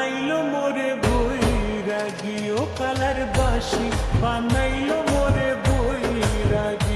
বানাইলো মোরে বই রাগিও কালার বাসি বানাইলো মোরে বই বাঁশির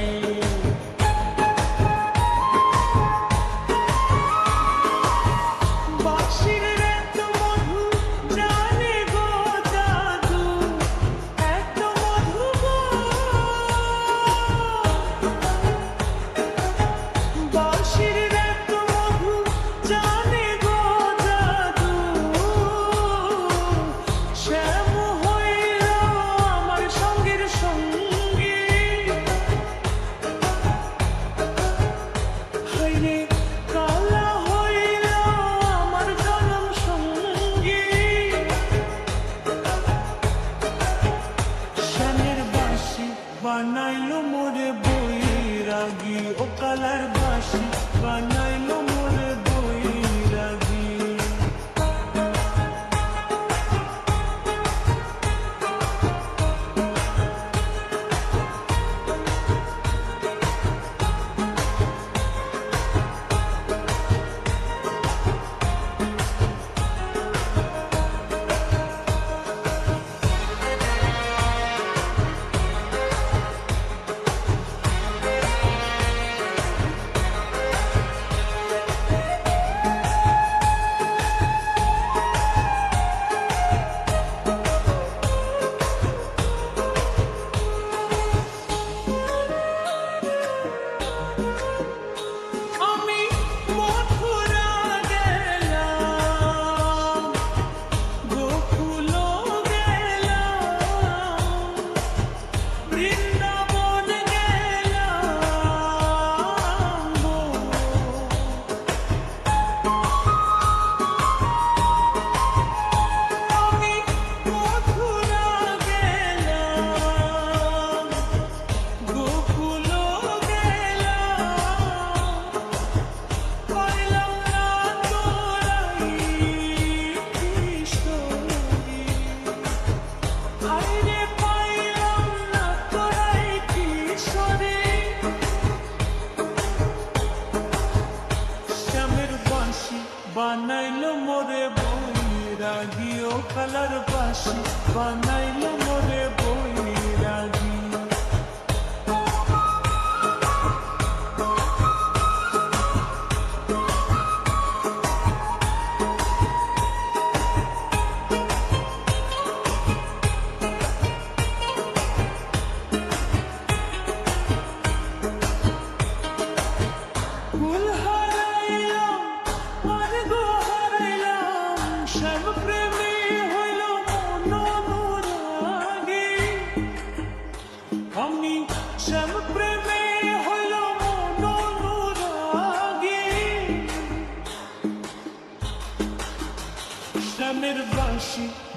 বানাইলো মোরে বই রাগিও কালার বাসি বানাইলো মোরে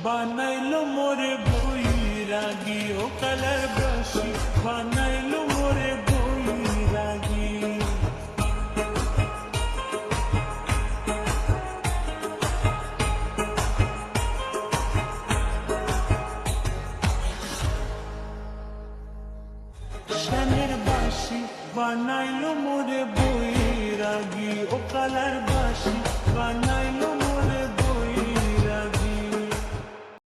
বানাইলো মোরে বৈরাগী ও কালার বানাইলো মোরে বাঁশি, বানাইলো মোরে বৈরাগী ও কালার বাঁশি বানাইলো